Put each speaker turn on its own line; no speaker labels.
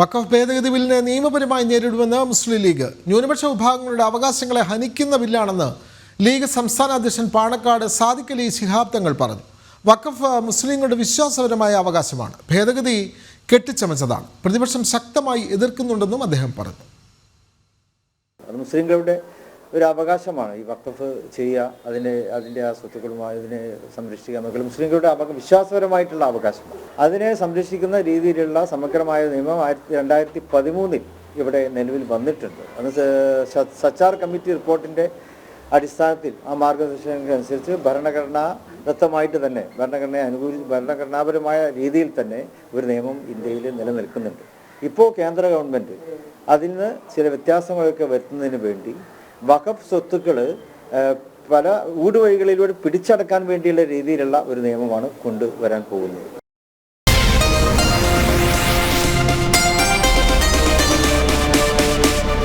വഖഫ് ഭേദഗതി ബില്ലിനെ നിയമപരമായി നേരിടുമെന്ന് മുസ്ലിം ലീഗ്. ന്യൂനപക്ഷ വിഭാഗങ്ങളുടെ അവകാശങ്ങളെ ഹനിക്കുന്ന ബില്ലാണെന്ന് ലീഗ് സംസ്ഥാന അധ്യക്ഷൻ പാണക്കാട് സാദിഖ് അലി ശിഹാബ് തങ്ങൾ പറഞ്ഞു. വഖഫ് മുസ്ലിങ്ങളുടെ വിശ്വാസപരമായ അവകാശമാണ്. ഭേദഗതി കെട്ടിച്ചമച്ചതാണ്. പ്രതിപക്ഷം ശക്തമായി എതിർക്കുന്നുണ്ടെന്നും അദ്ദേഹം പറഞ്ഞു.
മുസ്ലിങ്ങളുടെ ഒരു അവകാശമാണ്. ഈ വഖഫ് ചെയ്യുക അതിന്റെ അതിന്റെ ആ സ്വത്തുക്കളുമായി അതിനെ സംരക്ഷിക്കുക എന്നൊക്കെ മുസ്ലിങ്ങളുടെ അവ വിശ്വാസപരമായിട്ടുള്ള അവകാശമാണ്. അതിനെ സംരക്ഷിക്കുന്ന രീതിയിലുള്ള സമഗ്രമായ നിയമം ആയിരത്തി രണ്ടായിരത്തി പതിമൂന്നിൽ ഇവിടെ നിലവിൽ വന്നിട്ടുണ്ട്. സ- സച്ചാർ കമ്മിറ്റി റിപ്പോർട്ടിന്റെ അടിസ്ഥാനത്തിൽ ആ മാർഗനിർദ്ദേശങ്ങൾക്കനുസരിച്ച് ഭരണഘടനാദത്തമായിട്ട് തന്നെ ഭരണഘടനയെ അനുകൂലി ഭരണഘടനാപരമായ രീതിയിൽ തന്നെ ഒരു നിയമം ഇന്ത്യയിൽ നിലനിൽക്കുന്നുണ്ട്. ഇപ്പോൾ കേന്ദ്ര ഗവൺമെന്റ് അതിൽ നിന്ന് ചില വ്യത്യാസങ്ങളൊക്കെ വരുത്തുന്നതിന് വേണ്ടി വഖഫ് സ്വത്തുക്കൾ പല ഊടുവഴികളിലൂടെ പിടിച്ചടക്കാൻ വേണ്ടിയുള്ള രീതിയിലുള്ള ഒരു നിയമമാണ് കൊണ്ടുവരാൻ പോകുന്നത്.